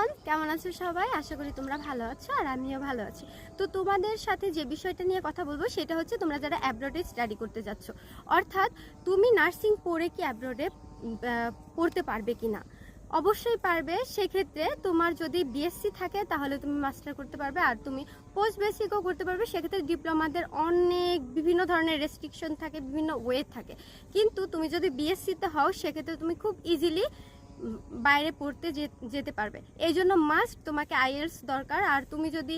Everyone কেমন আছো সবাই? আশা করি তোমরা ভালো আছো আর আমিও ভালো আছি। তো তোমাদের সাথে যে বিষয়টা নিয়ে কথা বলব সেটা হচ্ছে তোমরা যারা অ্যাব্রডে স্টাডি করতে যাচ্ছ, অর্থাৎ তুমি নার্সিং পড়ে কি অ্যাব্রডে পড়তে পারবে কি না? অবশ্যই পারবে, সেক্ষেত্রে তোমার যদি বিএসসি থাকে তাহলে তুমি মাস্টার করতে পারবে, আর তুমি পোস্ট বেসিকও করতে পারবে, সেক্ষেত্রে ডিপ্লোমাদের অনেক বিভিন্ন ধরনের রেস্ট্রিকশন থাকে, বিভিন্ন ওয়ে থাকে। কিন্তু তুমি যদি বিএসসিতে হও, সেক্ষেত্রে তুমি খুব ইজিলি বাইরে পড়তে যেতে পারবে। এই জন্য মাস্ট তোমাকে আইএলস দরকার। আর তুমি যদি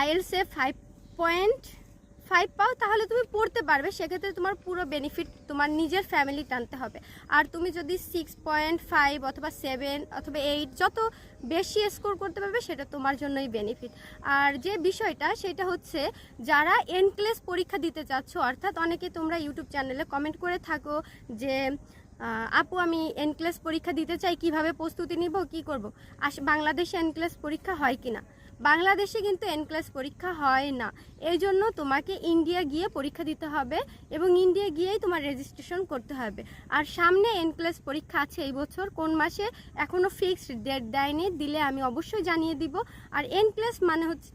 আইএলসে ফাইভ পয়েন্ট ফাইভ পাও, তাহলে তুমি পড়তে পারবে। সেক্ষেত্রে তোমার পুরো বেনিফিট তোমার নিজের ফ্যামিলি টানতে হবে। আর তুমি যদি সিক্স পয়েন্ট ফাইভ অথবা সেভেন অথবা এইট যত বেশি স্কোর করতে পারবে, সেটা তোমার জন্যই বেনিফিট আর যে বিষয়টা, সেটা হচ্ছে যারা এনক্লেস পরীক্ষা দিতে চাচ্ছ, অর্থাৎ অনেকে তোমরা ইউটিউব চ্যানেলে কমেন্ট করে থাকো যে আপু, আমি এনক্লেস পরীক্ষা দিতে চাই, কীভাবে প্রস্তুতি নিব, কি করব? আস, বাংলাদেশে এনক্লেস পরীক্ষা হয় কি না বাংলাদেশে কিন্তু এনক্লেস পরীক্ষা হয় না। এই জন্য তোমাকে ইন্ডিয়া গিয়ে পরীক্ষা দিতে হবে এবং ইন্ডিয়া গিয়েই তোমার রেজিস্ট্রেশন করতে হবে। আর সামনে এনক্লেস পরীক্ষা আছে এই বছর, কোন মাসে? এখনও ফিক্সড ডেট দেয়নি, দিলে আমি অবশ্যই জানিয়ে দিব। আর এনক্লেস মানে হচ্ছে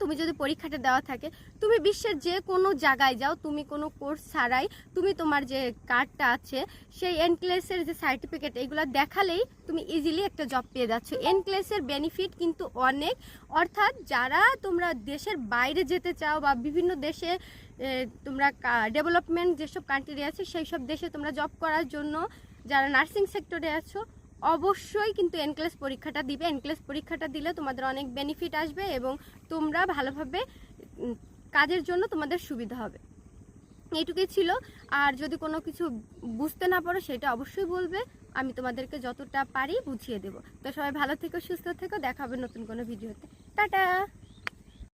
তুমি যদি পরীক্ষাটা দেওয়া থাকে, তুমি বিশ্বের যে কোনো জায়গায় যাও, তুমি কোনো কোর্স ছাড়াই তুমি তোমার যে কার্ডটা আছে, সেই এনক্লেসের যে সার্টিফিকেট এগুলো দেখালেই তুমি ইজিলি একটা জব পেয়ে যাচ্ছ। এনক্লেসের বেনিফিট কিন্তু অনেক। অর্থাৎ যারা তোমরা দেশের বাইরে যেতে চাও বা বিভিন্ন দেশে তোমরা ডেভেলপমেন্ট যেসব কান্ট্রি আছে সেই সব দেশে তোমরা জব করার জন্য যারা নার্সিং সেক্টরে আছো অবশ্যই কিন্তু এনক্লেস পরীক্ষাটা দিবে। এনক্লেস পরীক্ষাটা দিলে তোমাদের অনেক বেনিফিট আসবে এবং তোমরা ভালোভাবে কাজের জন্য তোমাদের সুবিধা হবে। এইটুকুই ছিল। আর যদি কোনো কিছু বুঝতে না পারো, সেটা অবশ্যই বলবে। আমি তোমাদেরকে যতটা পারি বুঝিয়ে দেব। তো সবাই ভালো থেকো, সুস্থ থেকো। দেখাবে নতুন কোনো ভিডিওতে। টাটা!